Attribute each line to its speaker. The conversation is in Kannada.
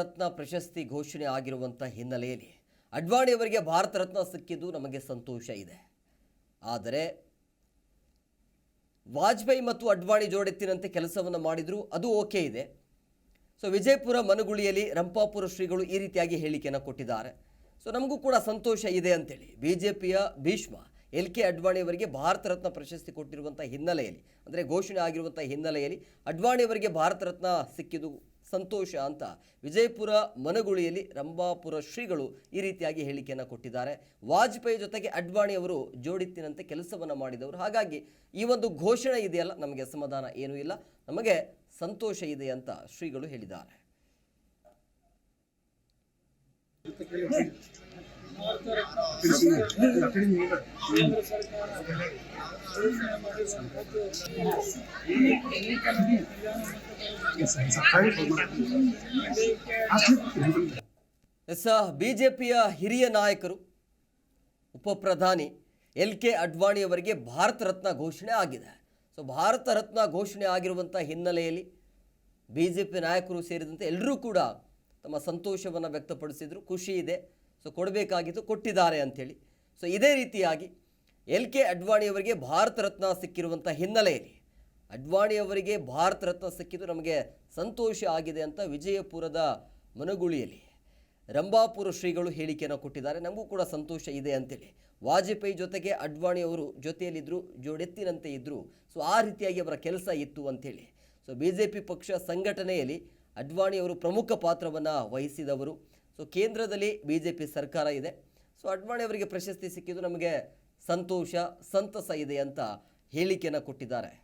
Speaker 1: ರತ್ನ ಪ್ರಶಸ್ತಿ ಘೋಷಣೆ ಆಗಿರುವಂಥ ಹಿನ್ನೆಲೆಯಲ್ಲಿ ಅಡ್ವಾಣಿಯವರಿಗೆ ಭಾರತ ರತ್ನ ಸಿಕ್ಕಿದ್ದು ನಮಗೆ ಸಂತೋಷ ಇದೆ. ಆದರೆ ವಾಜಪೇಯಿ ಮತ್ತು ಅಡ್ವಾಣಿ ಜೋಡೆತ್ತಿನಂತೆ ಕೆಲಸವನ್ನು ಮಾಡಿದರೂ, ಅದು ಓಕೆ ಇದೆ. ಸೊ ವಿಜಯಪುರ ಮನುಗುಳಿಯಲ್ಲಿ ರಂಪಾಪುರ ಶ್ರೀಗಳು ಈ ರೀತಿಯಾಗಿ ಹೇಳಿಕೆಯನ್ನು ಕೊಟ್ಟಿದ್ದಾರೆ. ಸೊ ನಮಗೂ ಕೂಡ ಸಂತೋಷ ಇದೆ ಅಂತೇಳಿ ಬಿ ಜೆ ಪಿಯ ಭೀಷ್ಮ, ಎಲ್ ಕೆ ಅಡ್ವಾಣಿಯವರಿಗೆ ಭಾರತ ರತ್ನ ಪ್ರಶಸ್ತಿ ಕೊಟ್ಟಿರುವಂಥ ಹಿನ್ನೆಲೆಯಲ್ಲಿ, ಅಂದರೆ ಘೋಷಣೆ ಆಗಿರುವಂಥ ಹಿನ್ನೆಲೆಯಲ್ಲಿ ಅಡ್ವಾಣಿಯವರಿಗೆ ಭಾರತ ರತ್ನ ಸಿಕ್ಕಿದ್ದು ಸಂತೋಷ ಅಂತ ವಿಜಯಪುರ ಮನಗುಳಿಯಲ್ಲಿ ರಂಭಾಪುರ ಶ್ರೀಗಳು ಈ ರೀತಿಯಾಗಿ ಹೇಳಿಕೆಯನ್ನು ಕೊಟ್ಟಿದ್ದಾರೆ. ವಾಜಪೇಯಿ ಜೊತೆಗೆ ಅಡ್ವಾಣಿ ಅವರು ಜೋಡಿತ್ತಿನಂತೆ ಕೆಲಸವನ್ನು ಮಾಡಿದವರು. ಹಾಗಾಗಿ ಈ ಒಂದು ಘೋಷಣೆ ಇದೆಯಲ್ಲ, ನಮಗೆ ಅಸಮಾಧಾನ ಏನೂ ಇಲ್ಲ, ನಮಗೆ ಸಂತೋಷ ಇದೆ ಅಂತ ಶ್ರೀಗಳು ಹೇಳಿದ್ದಾರೆ. ಎಸ್ ಬಿಜೆಪಿಯ ಹಿರಿಯ ನಾಯಕರು, ಉಪಪ್ರಧಾನಿ ಎಲ್ ಕೆ ಅಡ್ವಾಣಿಯವರಿಗೆ ಭಾರತ ರತ್ನ ಘೋಷಣೆ ಆಗಿದೆ. ಸೊ, ಭಾರತ ರತ್ನ ಘೋಷಣೆ ಆಗಿರುವಂಥ ಹಿನ್ನೆಲೆಯಲ್ಲಿ ಬಿ ಜೆ ಪಿ ನಾಯಕರು ಸೇರಿದಂತೆ ಎಲ್ಲರೂ ಕೂಡ ತಮ್ಮ ಸಂತೋಷವನ್ನು ವ್ಯಕ್ತಪಡಿಸಿದರು. ಖುಷಿ ಇದೆ. ಸೊ ಕೊಡಬೇಕಾಗಿತ್ತು ಕೊಟ್ಟಿದ್ದಾರೆ ಅಂಥೇಳಿ. ಸೊ, ಇದೇ ರೀತಿಯಾಗಿ ಎಲ್ ಕೆ ಅಡ್ವಾಣಿಯವರಿಗೆ ಭಾರತ ರತ್ನ ಸಿಕ್ಕಿರುವಂಥ ಹಿನ್ನೆಲೆಯಲ್ಲಿ ಅಡ್ವಾಣಿಯವರಿಗೆ ಭಾರತ ರತ್ನ ಸಿಕ್ಕಿದ್ದು ನಮಗೆ ಸಂತೋಷ ಆಗಿದೆ ಅಂತ ವಿಜಯಪುರದ ಮನಗುಳಿಯಲ್ಲಿ ರಂಭಾಪುರ ಶ್ರೀಗಳು ಹೇಳಿಕೆಯನ್ನು ಕೊಟ್ಟಿದ್ದಾರೆ. ನಮಗೂ ಕೂಡ ಸಂತೋಷ ಇದೆ ಅಂತೇಳಿ. ವಾಜಪೇಯಿ ಜೊತೆಗೆ ಅಡ್ವಾಣಿ ಅವರು ಜೊತೆಯಲ್ಲಿದ್ದರು ಜೋಡೆತ್ತಿನಂತೆ ಇದ್ದರು ಸೊ ಆ ರೀತಿಯಾಗಿ ಅವರ ಕೆಲಸ ಇತ್ತು ಅಂಥೇಳಿ ಸೊ ಬಿ ಜೆ ಪಿ ಪಕ್ಷ ಸಂಘಟನೆಯಲ್ಲಿ ಅಡ್ವಾಣಿ ಅವರು ಪ್ರಮುಖ ಪಾತ್ರವನ್ನು ವಹಿಸಿದವರು. ಸೊ ಕೇಂದ್ರದಲ್ಲಿ ಬಿ ಜೆ ಪಿ ಸರ್ಕಾರ ಇದೆ. ಸೊ ಅಡ್ವಾಣಿ ಅವರಿಗೆ ಪ್ರಶಸ್ತಿ ಸಿಕ್ಕಿದ್ದು ನಮಗೆ ಸಂತೋಷ, ಸಂತಸ ಇದೆ ಅಂತ ಹೇಳಿಕೆಯನ್ನು ಕೊಟ್ಟಿದ್ದಾರೆ.